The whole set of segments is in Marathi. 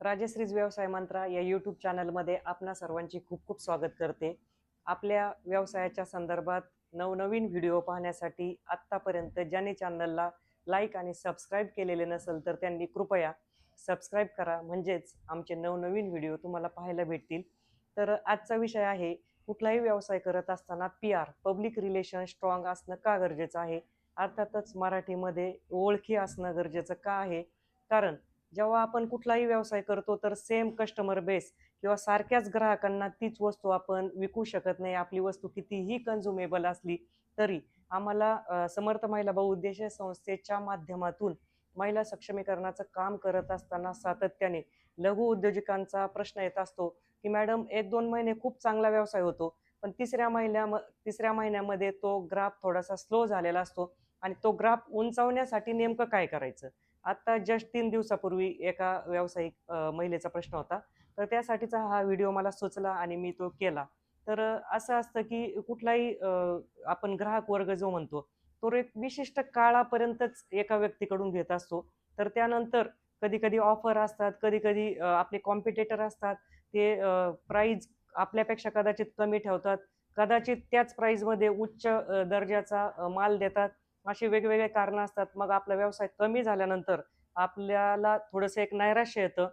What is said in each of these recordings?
राजश्रीज व्यवसाय मंत्रा या यूट्यूब चॅनलमध्ये आपणा सर्वांची खूप खूप स्वागत करते. आपल्या व्यवसायाच्या संदर्भात नवनवीन व्हिडिओ पाहण्यासाठी आत्तापर्यंत ज्यांनी चॅनलला लाईक आणि सबस्क्राईब केलेले नसेल तर त्यांनी कृपया सबस्क्राईब करा. म्हणजेच आमचे नवनवीन व्हिडिओ तुम्हाला पाहायला भेटतील. तर आजचा विषय आहे कुठलाही व्यवसाय करत असताना P R public relation strong असणं का गरजेचं आहे? अर्थातच मराठीमध्ये ओळखी असणं गरजेचं का आहे? कारण जेव्हा आपण कुठलाही व्यवसाय करतो तर सेम कस्टमर बेस किंवा सारख्याच ग्राहकांना तीच वस्तू आपण विकू शकत नाही. आपली वस्तू कितीही कन्झ्युमेबल असली तरी आम्हाला समर्थ महिला बहुउद्देशीय संस्थेच्या माध्यमातून महिला सक्षमीकरणाचं काम करत असताना सातत्याने लघु उद्योजकांचा प्रश्न येत असतो की मॅडम एक दोन महिने खूप चांगला व्यवसाय होतो पण तिसऱ्या महिन्या तिसऱ्या महिन्यामध्ये तो ग्राफ थोडासा स्लो झालेला असतो आणि तो ग्राफ उंचावण्यासाठी नेमकं काय करायचं? आत्ता जस्ट तीन दिवसापूर्वी एका व्यावसायिक महिलेचा प्रश्न होता. तर त्यासाठीचा हा व्हिडिओ मला सुचला आणि मी तो केला. तर असं असतं की कुठलाही आपण ग्राहक वर्ग जो म्हणतो तो एक विशिष्ट काळापर्यंतच एका व्यक्तीकडून घेत असतो. तर त्यानंतर कधी कधी ऑफर असतात कधी कधी आपले कॉम्पिटेटर असतात. ते प्राईज आपल्यापेक्षा कदाचित कमी ठेवतात. कदाचित त्याच प्राईजमध्ये उच्च दर्जाचा माल देतात. अशी वेगवेगळे कारणं असतात. मग आपला व्यवसाय कमी झाल्यानंतर आपल्याला थोडंसं एक नैराश्य येतं.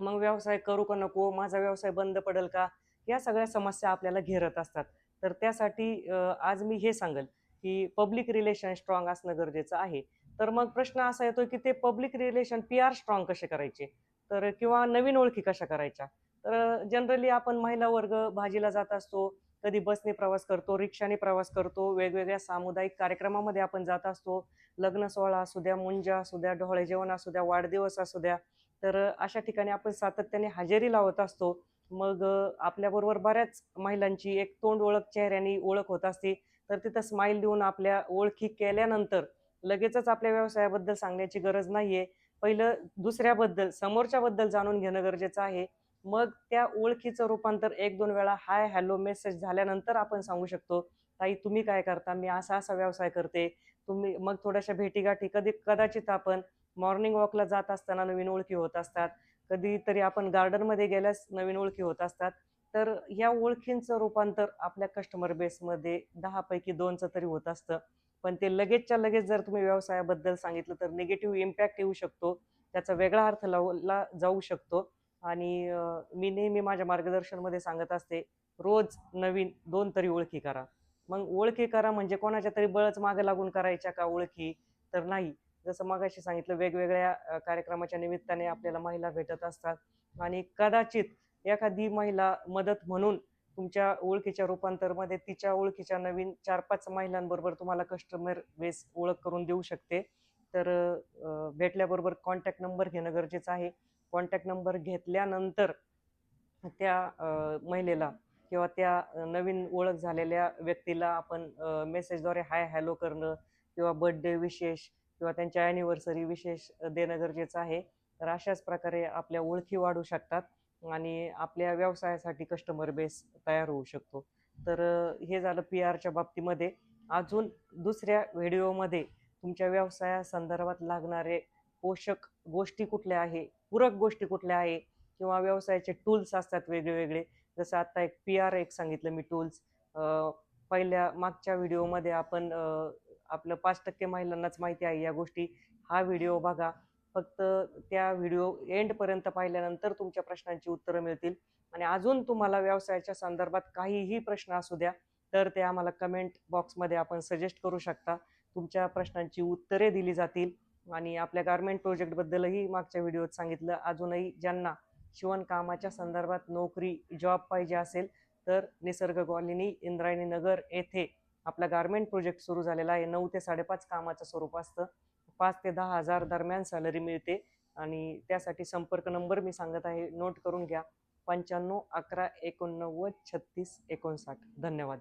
मग व्यवसाय करू का नको? माझा व्यवसाय बंद पडेल का? या सगळ्या समस्या आपल्याला घेरत असतात. तर त्यासाठी आज मी हे सांगेल की पब्लिक रिलेशन स्ट्रॉंग असणं गरजेचं आहे. तर मग प्रश्न असा येतो की ते public relation P R strong कसे करायचे? तर किंवा नवीन ओळखी कशा करायच्या? तर जनरली आपण महिला वर्ग भाजीला जात असतो. कधी बसने प्रवास करतो रिक्षाने प्रवास करतो वेगवेगळ्या सामुदायिक कार्यक्रमामध्ये आपण जात असतो. लग्न सोहळा असू द्या मुंजा असू द्या ढोळे जेवण असू द्या वाढदिवस असू द्या तर अशा ठिकाणी आपण सातत्याने हजेरी लावत असतो. मग आपल्याबरोबर बऱ्याच महिलांची एक तोंड ओळख चेहऱ्याने ओळख होत असते. तर तिथं स्माईल देऊन आपल्या ओळखी केल्यानंतर लगेचच आपल्या व्यवसायाबद्दल सांगण्याची गरज नाहीये. पहिलं दुसऱ्याबद्दल समोरच्याबद्दल जाणून घेणं गरजेचं आहे. मग त्या ओळखीचं रूपांतर एक दोन वेळा हाय हॅलो मेसेज झाल्यानंतर आपण सांगू शकतो ताई तुम्ही काय करता? मी असा असा व्यवसाय करते. तुम्ही मग थोड्याशा भेटीगाठी कधी कदाचित आपण मॉर्निंग वॉकला जात असताना नवीन ओळखी होत असतात. कधीतरी आपण गार्डनमध्ये गेल्यास नवीन ओळखी होत असतात. तर या ओळखींचं रूपांतर आपल्या कस्टमर बेसमध्ये दहापैकी दोनचं तरी होत असतं. पण ते लगेचच्या लगेच जर तुम्ही व्यवसायाबद्दल सांगितलं तर निगेटिव्ह इम्पॅक्ट येऊ शकतो. त्याचा वेगळा अर्थ लावला जाऊ शकतो. आणि मी नेहमी माझ्या मार्गदर्शनमध्ये सांगत असते रोज नवीन दोन तरी ओळखी करा. मग ओळखी करा म्हणजे कोणाच्या तरी बळच मागे लागून करायच्या का ओळखी? तर नाही. जसं मागाशी सांगितलं वेगवेगळ्या कार्यक्रमाच्या निमित्ताने आपल्याला महिला भेटत असतात. आणि कदाचित एखादी महिला मदत म्हणून तुमच्या ओळखीच्या रूपांतरमध्ये तिच्या ओळखीच्या नवीन चार पाच महिलांबरोबर तुम्हाला कस्टमर बेस ओळख करून देऊ शकते. तर भेटल्याबरोबर कॉन्टॅक्ट नंबर घेणं गरजेचं आहे. कॉन्टॅक्ट नंबर घेतल्यानंतर त्या महिलेला किंवा त्या नवीन ओळख झालेल्या व्यक्तीला आपण मेसेजद्वारे हाय हॅलो करणं किंवा बर्थडे विशेष किंवा त्यांच्या ॲनिव्हर्सरी विशेष देणं गरजेचं आहे. तर अशाच प्रकारे आपल्या ओळखी वाढू शकतात आणि आपल्या व्यवसायासाठी कस्टमर बेस तयार होऊ शकतो. तर हे झालं पी आरच्या बाबतीमध्ये. अजून दुसऱ्या व्हिडिओमध्ये तुमच्या व्यवसायासंदर्भात लागणारे पोषक गोष्टी कुठल्या आहे? पूरक गोष्टी कुठल्या आहे? किंवा व्यवसायाचे टूल्स असतात वेगळेवेगळे जसं आता एक पी आर एक सांगितलं मी टूल्स पहिल्या मागच्या व्हिडिओमध्ये आपण आपलं पाच टक्के महिलांनाच माहिती आहे या गोष्टी. हा व्हिडिओ बघा. फक्त त्या व्हिडिओ एंडपर्यंत पाहिल्यानंतर तुमच्या प्रश्नांची उत्तरं मिळतील. आणि अजून तुम्हाला व्यवसायाच्या संदर्भात काहीही प्रश्न असू द्या तर ते आम्हाला कमेंट बॉक्समध्ये आपण सजेस्ट करू शकता. तुमच्या प्रश्नांची उत्तरे दिली जातील. आणि आपल्या गारमेंट प्रोजेक्टबद्दलही मागच्या व्हिडिओत सांगितलं. अजूनही ज्यांना शिवणकामाच्या संदर्भात नोकरी जॉब पाहिजे असेल तर निसर्ग कॉलनी इंद्रायणी नगर येथे आपला गारमेंट प्रोजेक्ट सुरू झालेला आहे. नऊ ते साडेपाच कामाचं स्वरूप असतं. पाच ते दहा हजार दरम्यान सॅलरी मिळते. आणि त्यासाठी संपर्क नंबर मी सांगत आहे. नोट करून घ्या. पंच्याण्णव अकरा एकोणनव्वद छत्तीस एकोणसाठ. धन्यवाद.